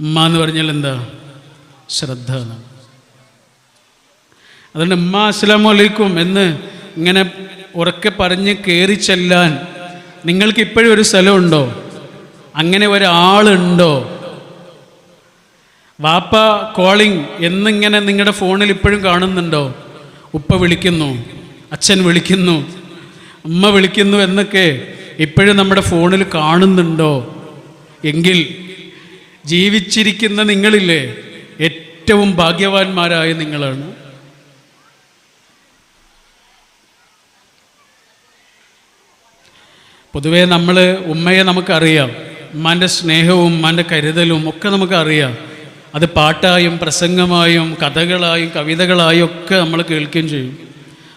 ഉമ്മ എന്ന് പറഞ്ഞാൽ എന്താ? ശ്രദ്ധ അതുകൊണ്ട് ഉമ്മ അസ്സലാമു അലൈക്കും എന്ന് ഇങ്ങനെ ഉറക്കെ പറഞ്ഞ് കയറി ചെല്ലാൻ നിങ്ങൾക്ക് ഇപ്പോഴും ഒരു സ്ഥലമുണ്ടോ? അങ്ങനെ ഒരാളുണ്ടോ? വാപ്പ കോളിംഗ് എന്നിങ്ങനെ നിങ്ങളുടെ ഫോണിൽ ഇപ്പോഴും കാണുന്നുണ്ടോ? ഉപ്പ വിളിക്കുന്നു അച്ഛൻ വിളിക്കുന്നു അമ്മ വിളിക്കുന്നു എന്നൊക്കെ ഇപ്പോഴും നമ്മുടെ ഫോണിൽ കാണുന്നുണ്ടോ? എങ്കിൽ ജീവിച്ചിരിക്കുന്ന നിങ്ങളില്ലേ ഏറ്റവും ഭാഗ്യവാന്മാരായ നിങ്ങളാണ്. പൊതുവേ നമ്മൾ ഉമ്മയെ നമുക്കറിയാം. ഉമ്മാന്റെ സ്നേഹവും ഉമ്മാന്റെ കരുതലും ഒക്കെ നമുക്കറിയാം. അത് പാട്ടായും പ്രസംഗമായും കഥകളായും കവിതകളായും ഒക്കെ നമ്മൾ കേൾക്കുകയും ചെയ്യും.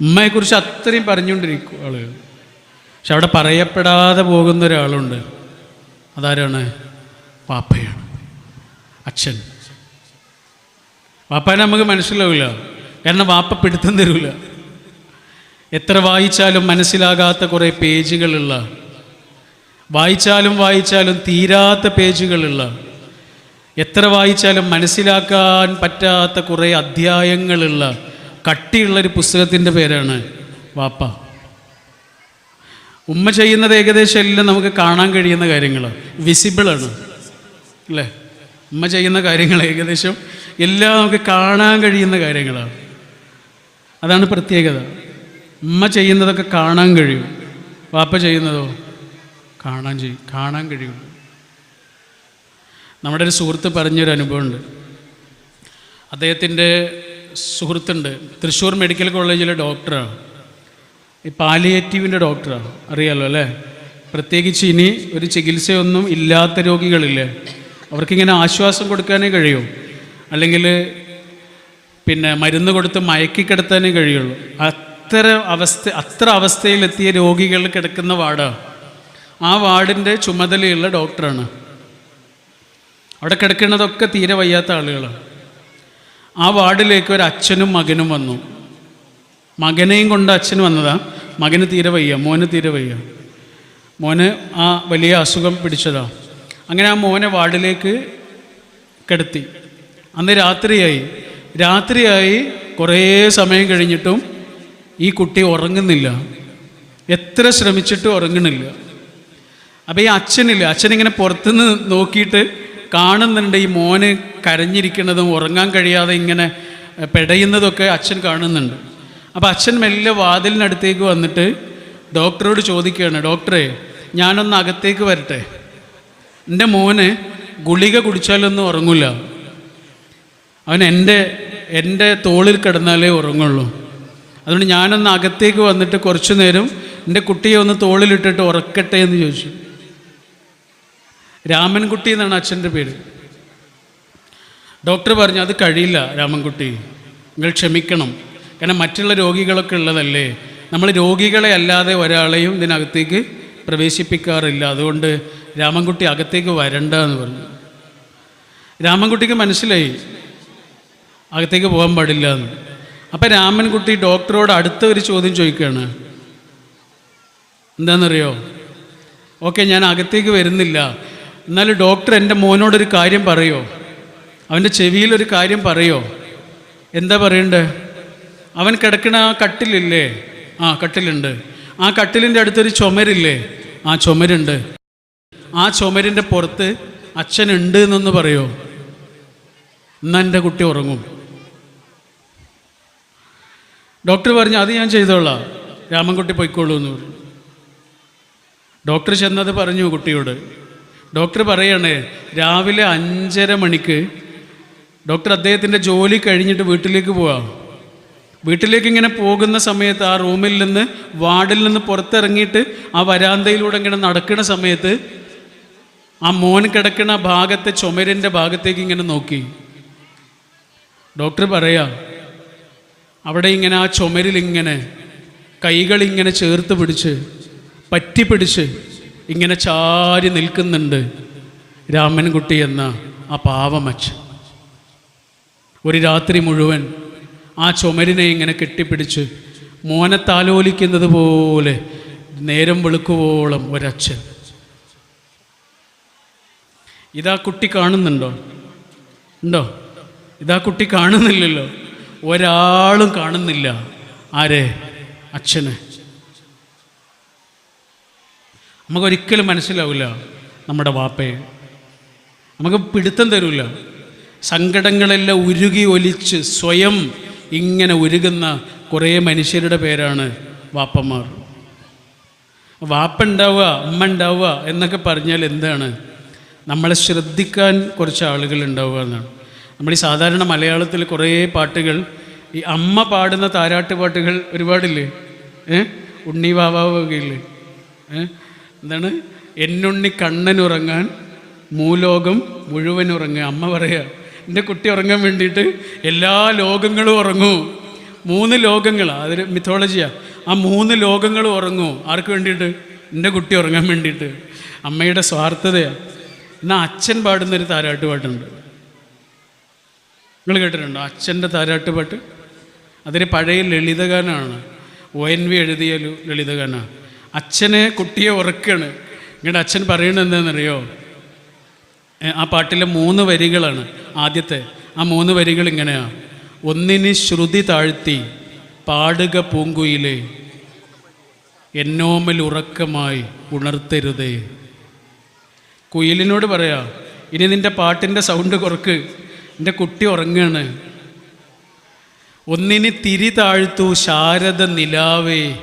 ഉമ്മയെക്കുറിച്ച് അത്രയും പറഞ്ഞുകൊണ്ടിരിക്കും ആളുകൾ പക്ഷെ അവിടെ പറയപ്പെടാതെ പോകുന്ന ഒരാളുണ്ട്. അതാരാണ്? പാപ്പയാണ്. അച്ഛൻ. വാപ്പാനെ നമുക്ക് മനസ്സിലാവില്ല. കാരണം വാപ്പ പിടുത്തം തരൂല. എത്ര വായിച്ചാലും മനസ്സിലാകാത്ത കുറേ പേജുകളുള്ള വായിച്ചാലും വായിച്ചാലും തീരാത്ത പേജുകളുള്ള എത്ര വായിച്ചാലും മനസ്സിലാക്കാൻ പറ്റാത്ത കുറേ അധ്യായങ്ങളുള്ള കട്ടിയുള്ളൊരു പുസ്തകത്തിന്റെ പേരാണ് വാപ്പ. ഉമ്മ ചെയ്യുന്നത് ഏകദേശം എല്ലാം നമുക്ക് കാണാൻ കഴിയുന്ന കാര്യങ്ങളാണ്. വിസിബിളാണ് അല്ലേ? ഉമ്മ ചെയ്യുന്ന കാര്യങ്ങൾ ഏകദേശം എല്ലാം നമുക്ക് കാണാൻ കഴിയുന്ന കാര്യങ്ങളാണ്. അതാണ് പ്രത്യേകത. അമ്മ ചെയ്യുന്നതൊക്കെ കാണാൻ കഴിയും. വാപ്പ ചെയ്യുന്നതോ? കാണാൻ ചെയ്യും. കാണാൻ കഴിയും. നമ്മുടെ ഒരു സുഹൃത്ത് പറഞ്ഞൊരു അനുഭവമുണ്ട്. അദ്ദേഹത്തിന്റെ സുഹൃത്തുണ്ട്. തൃശ്ശൂർ മെഡിക്കൽ കോളേജിലെ ഡോക്ടറാണ്. ഈ പാലിയേറ്റീവിന്റെ ഡോക്ടറാണ്. അറിയാലോ അല്ലേ? പ്രത്യേകിച്ച് ഇനി ഒരു ചികിത്സയൊന്നും ഇല്ലാത്ത രോഗികളില്ലേ? അവർക്കിങ്ങനെ ആശ്വാസം കൊടുക്കാനേ കഴിയൂ. അല്ലെങ്കിൽ പിന്നെ മരുന്ന് കൊടുത്ത് മയക്കിക്കിടത്താനേ കഴിയുള്ളൂ. അത്ര അവസ്ഥ അത്ര അവസ്ഥയിലെത്തിയ രോഗികൾ കിടക്കുന്ന വാർഡാണ് ആ വാർഡിന്റെ ചുമതലയുള്ള ഡോക്ടറാണ്. അവിടെ കിടക്കുന്നതൊക്കെ തീരെ വയ്യാത്ത ആളുകളാണ്. ആ വാർഡിലേക്ക് ഒരു അച്ഛനും മകനും വന്നു. മകനെയും കൊണ്ട് അച്ഛൻ വന്നതാ. മകന് തീരെ വയ്യ മോന് തീരെ വയ്യ. മോന് ആ വലിയ അസുഖം പിടിച്ചതാ. അങ്ങനെ ആ മോനെ വാർഡിലേക്ക് കിടത്തി. അന്ന് രാത്രിയായി. രാത്രിയായി കുറേ സമയം കഴിഞ്ഞിട്ടും ഈ കുട്ടി ഉറങ്ങുന്നില്ല. എത്ര ശ്രമിച്ചിട്ടും ഉറങ്ങണില്ല അപ്പോൾ ഈ അച്ഛനില്ല അച്ഛനിങ്ങനെ പുറത്തുനിന്ന് നോക്കിയിട്ട് കാണുന്നുണ്ട് ഈ മോന് കരഞ്ഞിരിക്കുന്നതും ഉറങ്ങാൻ കഴിയാതെ ഇങ്ങനെ പെടയുന്നതൊക്കെ അച്ഛൻ കാണുന്നുണ്ട്. അപ്പോൾ അച്ഛൻ മെല്ലെ വാതിലിനടുത്തേക്ക് വന്നിട്ട് ഡോക്ടറോട് ചോദിക്കുകയാണ് ഡോക്ടറെ ഞാനൊന്ന് അകത്തേക്ക് വരട്ടെ. എന്റെ മോന് ഗുളിക കുടിച്ചാലൊന്നും ഉറങ്ങില്ല അവൻ എന്റെ എന്റെ തോളിൽ കിടന്നാലേ ഉറങ്ങുള്ളൂ. അതുകൊണ്ട് ഞാനൊന്ന് അകത്തേക്ക് വന്നിട്ട് കുറച്ചു നേരം എന്റെ കുട്ടിയെ ഒന്ന് തോളിലിട്ടിട്ട് ഉറക്കട്ടെ എന്ന് ചോദിച്ചു. രാമൻകുട്ടി എന്നാണ് അച്ഛന്റെ പേര്. ഡോക്ടർ പറഞ്ഞു അത് കഴിയില്ല രാമൻകുട്ടി. നിങ്ങൾ ക്ഷമിക്കണം. കാരണം മറ്റുള്ള രോഗികളൊക്കെ ഉള്ളതല്ലേ. നമ്മൾ രോഗികളെ അല്ലാതെ ഒരാളെയും ഇതിനകത്തേക്ക് പ്രവേശിപ്പിക്കാറില്ല. അതുകൊണ്ട് രാമൻകുട്ടി അകത്തേക്ക് വരണ്ട എന്ന് പറഞ്ഞു. രാമൻകുട്ടിക്ക് മനസ്സിലായി. അകത്തേക്ക് പോകാൻ പാടില്ല എന്ന്. അപ്പം രാമൻകുട്ടി ഡോക്ടറോട് അടുത്ത ഒരു ചോദ്യം ചോദിക്കുകയാണ്. എന്താണെന്നറിയോ? ഓക്കെ ഞാൻ അകത്തേക്ക് വരുന്നില്ല. എന്നാലും ഡോക്ടർ എന്റെ മോനോടൊരു കാര്യം പറയോ? അവന്റെ ചെവിയിലൊരു കാര്യം പറയോ? എന്താ പറയണ്ടേ? അവൻ കിടക്കണ ആ കട്ടിലില്ലേ? ആ കട്ടിലുണ്ട്. ആ കട്ടിലിന്റെ അടുത്തൊരു ചുമരില്ലേ? ആ ചുമരുണ്ട്. ആ ചുമരിന്റെ പുറത്ത് അച്ഛനുണ്ട് എന്നൊന്ന് പറയോ? എന്നാ എന്റെ കുട്ടി ഉറങ്ങും. ഡോക്ടർ പറഞ്ഞു അത് ഞാൻ ചെയ്തോളാം. രാമൻകുട്ടി പോയിക്കോളൂ എന്ന് പറഞ്ഞു. ഡോക്ടർ ചെന്നത് പറഞ്ഞു കുട്ടിയോട്. ഡോക്ടർ പറയണേ രാവിലെ അഞ്ചര മണിക്ക് ഡോക്ടർ അദ്ദേഹത്തിന്റെ ജോലി കഴിഞ്ഞിട്ട് വീട്ടിലേക്ക് പോവാം. വീട്ടിലേക്ക് ഇങ്ങനെ പോകുന്ന സമയത്ത് ആ റൂമിൽ നിന്ന് വാർഡിൽ നിന്ന് പുറത്തിറങ്ങിയിട്ട് ആ വരാന്തയിലൂടെ ഇങ്ങനെ നടക്കുന്ന സമയത്ത് ആ മോൻ കിടക്കുന്ന ഭാഗത്തെ ചുമരിന്റെ ഭാഗത്തേക്ക് ഇങ്ങനെ നോക്കി. ഡോക്ടർ പറയാ അവിടെ ഇങ്ങനെ ആ ചുമരിൽ ഇങ്ങനെ കൈകൾ ഇങ്ങനെ ചേർത്ത് പിടിച്ച് പറ്റി പിടിച്ച് ഇങ്ങനെ ചാരി നിൽക്കുന്നുണ്ട് രാമൻകുട്ടി എന്ന ആ പാവമച്ച് ഒരു രാത്രി മുഴുവൻ ആ ചുമരിനെ ഇങ്ങനെ കെട്ടിപ്പിടിച്ച് മോനെ താലോലിക്കുന്നത് പോലെ നേരം വെളുക്കുവോളം ഒരച്ഛൻ. ഇതാ കുട്ടി കാണുന്നുണ്ടോ? ഉണ്ടോ? ഇതാ കുട്ടി കാണുന്നില്ലല്ലോ. ഒരാളും കാണുന്നില്ല. ആരെ? അച്ഛനെ. നമുക്കൊരിക്കലും മനസ്സിലാവില്ല നമ്മുടെ വാപ്പയെ. നമുക്ക് പിടുത്തം തരില്ല സങ്കടങ്ങളെല്ലാം ഉരുകി ഒലിച്ച് സ്വയം ഇങ്ങനെ ഉരുകുന്ന കുറേ മനുഷ്യരുടെ പേരാണ് വാപ്പന്മാർ. വാപ്പ ഉണ്ടാവുക അമ്മ ഉണ്ടാവുക എന്നൊക്കെ പറഞ്ഞാൽ എന്താണ്? നമ്മളെ ശ്രദ്ധിക്കാൻ കുറച്ച് ആളുകൾ ഉണ്ടാവുക എന്നാണ്. നമ്മൾ ഈ സാധാരണ മലയാളത്തിൽ കുറേ പാട്ടുകൾ ഈ അമ്മ പാടുന്ന താരാട്ട് പാട്ടുകൾ ഒരുപാടില്ലേ? ഏ? ഉണ്ണി വാവാവൊക്കെ ഇല്ലേ ഏ? എന്താണ്? എന്നുണ്ണി കണ്ണനുറങ്ങാൻ മൂലോകം മുഴുവൻ ഉറങ്ങുക. അമ്മ പറയുക എന്റെ കുട്ടി ഉറങ്ങാൻ വേണ്ടിയിട്ട് എല്ലാ ലോകങ്ങളും ഉറങ്ങൂ. മൂന്ന് ലോകങ്ങൾ അതൊരു മിത്തോളജിയാണ് ആ മൂന്ന് ലോകങ്ങളും ഉറങ്ങൂ. ആർക്ക് വേണ്ടിയിട്ട്? എന്റെ കുട്ടി ഉറങ്ങാൻ വേണ്ടിയിട്ട്. അമ്മയുടെ സ്വാർത്ഥതയാണ് എന്നാൽ അച്ഛൻ പാടുന്നൊരു താരാട്ട് പാട്ടുണ്ട്. നിങ്ങൾ കേട്ടിട്ടുണ്ടോ? അച്ഛന്റെ താരാട്ട് പാട്ട്? അതൊരു പഴയ ലളിതഗാനമാണ് ഒ എൻ വി എഴുതിയ ഒരു ലളിതഗാനമാണ് അച്ഛനെ കുട്ടിയെ ഉറക്കാണ്. നിങ്ങളുടെ അച്ഛൻ പറയുന്നത് എന്താണെന്നറിയോ? ആ പാട്ടിലെ മൂന്ന് വരികളാണ് ആദ്യത്തെ. ആ മൂന്ന് വരികൾ ഇങ്ങനെയാണ് ഒന്നിന് ശ്രുതി താഴ്ത്തി പാടുക പൂങ്കുയിലെ. എന്നോമൽ ഉറക്കമായി ഉണർത്തരുതേ. കുയിലിനോട് പറയാ ഇനി നിന്റെ പാട്ടിന്റെ സൗണ്ട് കുറക്ക്. എന്റെ കുട്ടി ഉറങ്ങാണ്. ഒന്നിന് തിരി താഴ്ത്തു ശാരദ നിലാവേ.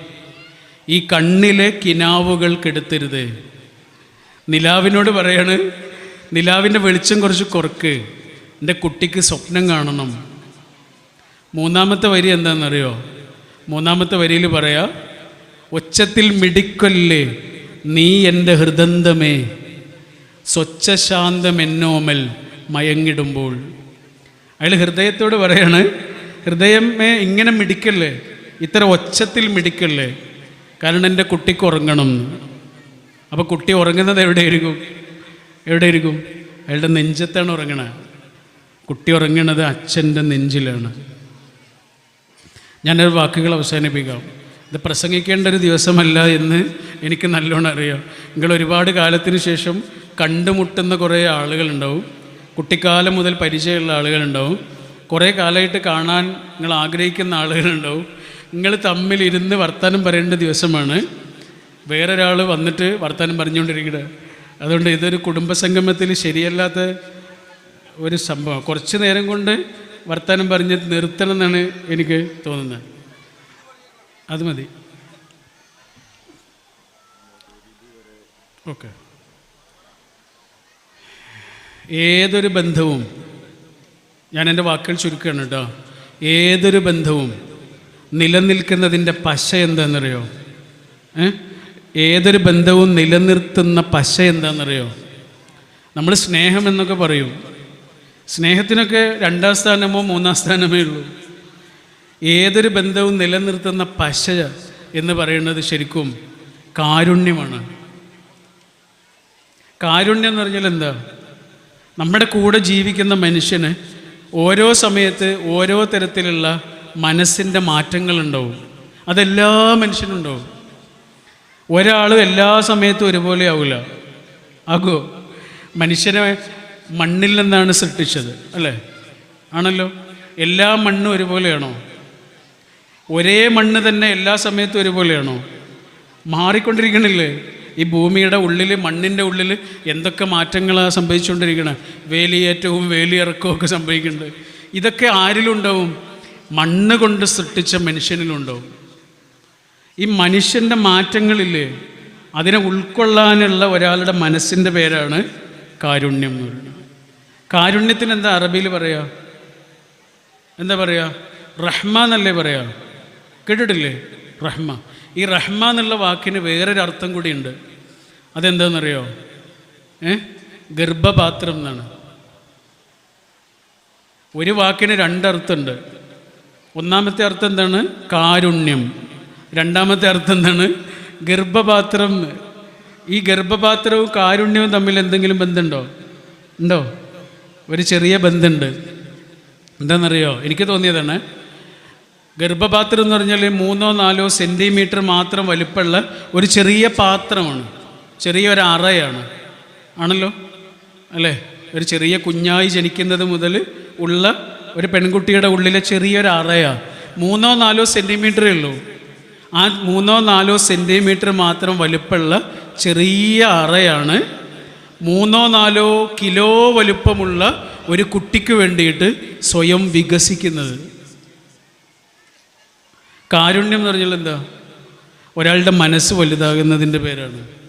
ഈ കണ്ണിലെ കിനാവുകൾ കെടുത്തരുത്. നിലാവിനോട് പറയാണ് നിലാവിന്റെ വെളിച്ചം കുറച്ച് കുറക്ക്. എന്റെ കുട്ടിക്ക് സ്വപ്നം കാണണം. മൂന്നാമത്തെ വരി എന്താണെന്നറിയോ? മൂന്നാമത്തെ വരിയിൽ പറയാ ഒച്ചത്തിൽ മിടിക്കൊല്ലേ. നീ എന്റെ ഹൃദന്തമേ. സ്വച്ഛശാന്തം എന്നോമൽ മയങ്ങിടുമ്പോൾ. അയാൾ ഹൃദയത്തോട് പറയാണ് ഹൃദയമേ ഇങ്ങനെ മിടിക്കല്ലേ? ഇത്ര ഒച്ചത്തിൽ മിടിക്കല്ലേ? കാരണം എന്റെ കുട്ടിക്ക് ഉറങ്ങണം അപ്പോൾ കുട്ടി ഉറങ്ങുന്നത് എവിടെയായിരിക്കും? എവിടെയായിരിക്കും? അയാളുടെ നെഞ്ചത്താണ് ഉറങ്ങണത് കുട്ടി ഉറങ്ങണത് അച്ഛന്റെ നെഞ്ചിലാണ്. ഞാനൊരു വാക്കുകൾ അവസാനിപ്പിക്കാം. ഇത് പ്രസംഗിക്കേണ്ട ഒരു ദിവസമല്ല എന്ന് എനിക്ക് നല്ലോണം അറിയാം. നിങ്ങൾ ഒരുപാട് കാലത്തിന് ശേഷം കണ്ടുമുട്ടുന്ന കുറേ ആളുകളുണ്ടാവും. കുട്ടിക്കാലം മുതൽ പരിചയമുള്ള ആളുകളുണ്ടാവും. കുറേ കാലമായിട്ട് കാണാൻ നിങ്ങൾ ആഗ്രഹിക്കുന്ന ആളുകളുണ്ടാവും. നിങ്ങൾ തമ്മിൽ ഇരുന്ന് വർത്തമാനം പറയേണ്ട ദിവസമാണ്. വേറൊരാൾ വന്നിട്ട് വർത്തമാനം പറഞ്ഞുകൊണ്ടിരിക്കുന്നത് അതുകൊണ്ട് ഇതൊരു കുടുംബസംഗമത്തിൽ ശരിയല്ലാത്ത ഒരു സംഭവം കുറച്ച് നേരം കൊണ്ട് വർത്തമാനം പറഞ്ഞ് നിർത്തണം എന്നാണ് എനിക്ക് തോന്നുന്നത്. അത് മതി. ഓക്കെ. ഏതൊരു ബന്ധവും ഞാൻ എന്റെ വാക്കുകൾ ചുരുക്കുകയാണ് കേട്ടോ. ഏതൊരു ബന്ധവും നിലനിൽക്കുന്നതിന്റെ പശ എന്താണെന്നറിയോ? ഏതൊരു ബന്ധവും നിലനിർത്തുന്ന പശ എന്താണെന്നറിയോ? നമ്മൾ സ്നേഹം എന്നൊക്കെ പറയും. സ്നേഹത്തിനൊക്കെ രണ്ടാം സ്ഥാനമോ മൂന്നാം സ്ഥാനമേ ഉള്ളൂ. ഏതൊരു ബന്ധവും നിലനിർത്തുന്ന പശ എന്ന് പറയുന്നത് ശരിക്കും കാരുണ്യമാണ്. കാരുണ്യം എന്ന് പറഞ്ഞാൽ എന്താ? നമ്മുടെ കൂടെ ജീവിക്കുന്ന മനുഷ്യന് ഓരോ സമയത്ത് ഓരോ തരത്തിലുള്ള മനസ്സിന്റെ മാറ്റങ്ങളുണ്ടാവും. അതെല്ലാ മനുഷ്യനും ഉണ്ടാവും ഒരാൾ എല്ലാ സമയത്തും ഒരുപോലെ ആവില്ല ആകുമോ മനുഷ്യനെ മണ്ണിൽ നിന്നാണ് സൃഷ്ടിച്ചത് അല്ലേ? ആണല്ലോ? എല്ലാ മണ്ണും ഒരുപോലെയാണോ? ഒരേ മണ്ണ് തന്നെ എല്ലാ സമയത്തും ഒരുപോലെയാണോ? മാറിക്കൊണ്ടിരിക്കണില്ലേ? ഈ ഭൂമിയുടെ ഉള്ളിൽ മണ്ണിന്റെ ഉള്ളിൽ എന്തൊക്കെ മാറ്റങ്ങളാണ് സംഭവിച്ചുകൊണ്ടിരിക്കുന്നത് വേലിയേറ്റവും വേലിയിറക്കവും ഒക്കെ സംഭവിക്കുന്നുണ്ട്. ഇതൊക്കെ ആരിലുണ്ടാവും? മണ്ണ് കൊണ്ട് സൃഷ്ടിച്ച മനുഷ്യനിലുണ്ടാവും. ഈ മനുഷ്യന്റെ മാറ്റങ്ങളില്ലേ അതിനെ ഉൾക്കൊള്ളാനുള്ള ഒരാളുടെ മനസ്സിന്റെ പേരാണ് കാരുണ്യം എന്ന് പറയുന്നത്. കാരുണ്യത്തിന് എന്താ അറബിയിൽ പറയുക എന്താ പറയുക റഹ്മ എന്നല്ലേ പറയാ? കേട്ടിട്ടില്ലേ? റഹ്മ. ഈ റഹ്മ എന്നുള്ള വാക്കിന് വേറൊരു അർത്ഥം കൂടിയുണ്ട്. അതെന്താണെന്നറിയോ ഏ? ഗർഭപാത്രം എന്നാണ്. ഒരു വാക്കിന് രണ്ടർത്ഥമുണ്ട്. ഒന്നാമത്തെ അർത്ഥം എന്താണ്? കാരുണ്യം. രണ്ടാമത്തെ അർത്ഥം എന്താണ്? ഗർഭപാത്രം. ഈ ഗർഭപാത്രവും കാരുണ്യവും തമ്മിൽ എന്തെങ്കിലും ബന്ധമുണ്ടോ? ഉണ്ടോ? ഒരു ചെറിയ ബന്ധമുണ്ട്. എന്താണെന്നറിയോ എനിക്ക് തോന്നിയതാണ് ഗർഭപാത്രം എന്ന് പറഞ്ഞാൽ മൂന്നോ നാലോ സെന്റിമീറ്റർ മാത്രം വലിപ്പമുള്ള ഒരു ചെറിയ പാത്രമാണ്. ചെറിയൊരു അറയാണ്. ആണല്ലോ? അല്ലേ? ഒരു ചെറിയ കുഞ്ഞായി ജനിക്കുന്നത് മുതൽ ഉള്ള ഒരു പെൺകുട്ടിയുടെ ഉള്ളിലെ ചെറിയൊരു അറയാണ് മൂന്നോ നാലോ സെന്റിമീറ്ററേ ഉള്ളൂ. ആ മൂന്നോ നാലോ സെന്റിമീറ്റർ മാത്രം വലിപ്പമുള്ള ചെറിയ അറയാണ്. മൂന്നോ നാലോ കിലോ വലുപ്പമുള്ള ഒരു കുട്ടിക്ക് വേണ്ടിയിട്ട് സ്വയം വികസിക്കുന്നത്. കാരുണ്യം എന്ന് പറഞ്ഞാൽ എന്താ? ഒരാളുടെ മനസ്സ് വലുതാകുന്നതിന്റെ പേരാണ്.